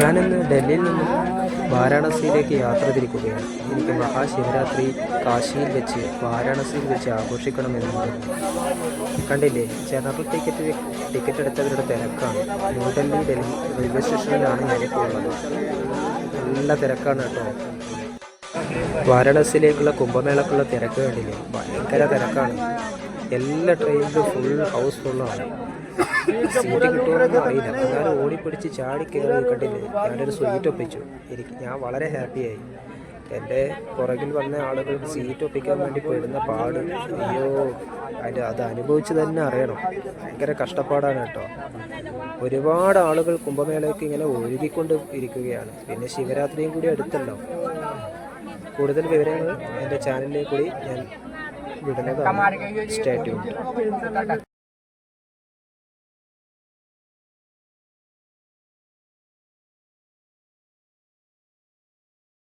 ഞാനിന്ന് ഡൽഹിയിൽ നിന്നും വാരാണസിയിലേക്ക് യാത്ര തിരിക്കുകയാണ്. എനിക്ക് മഹാശിവരാത്രി കാശിയിൽ വെച്ച് വാരാണസിയിൽ വെച്ച് ആഘോഷിക്കണമെന്നുണ്ട്. കണ്ടില്ലേ? ജനറൽ ടിക്കറ്റ് ടിക്കറ്റ് എടുത്തവരുടെ തിരക്കാണ്. ന്യൂഡൽഹി ഡൽഹി റെയിൽവേ സ്റ്റേഷനിലാണ് ഞാനിപ്പോൾ ഉള്ളത്. നല്ല തിരക്കാണ് കേട്ടോ. വാരാണസിയിലേക്കുള്ള കുംഭമേളക്കുള്ള തിരക്ക് കണ്ടില്ലേ? ഭയങ്കര തിരക്കാണ്. എല്ലാ ട്രെയിനിലും ഫുൾ ഹൗസ് ഫുള്ളാണ് സീറ്റ് കിട്ടുമെന്ന് അറിയില്ല. എല്ലാവരും ഓടിപ്പിടിച്ച് ചാടി കയറി കണ്ടില്ലേ? ഞാനൊരു സ്വീറ്റ് ഒപ്പിച്ചു. എനിക്ക് ഞാൻ വളരെ ഹാപ്പിയായി എന്റെ പുറകിൽ വന്ന ആളുകൾ സീറ്റ് ഒപ്പിക്കാൻ വേണ്ടി പെടുന്ന പാട് അയ്യോ അതിന്റെ അത് അനുഭവിച്ച് തന്നെ അറിയണം. ഭയങ്കര കഷ്ടപ്പാടാണ് കേട്ടോ. ഒരുപാട് ആളുകൾ കുംഭമേളയ്ക്ക് ഇങ്ങനെ ഒഴുകിക്കൊണ്ട് ഇരിക്കുകയാണ്. പിന്നെ ശിവരാത്രിയും കൂടി അടുത്തല്ലോ കൂടുതൽ വിവരങ്ങൾ എന്റെ ചാനലിൽ കൂടി ഞാൻ स्टेट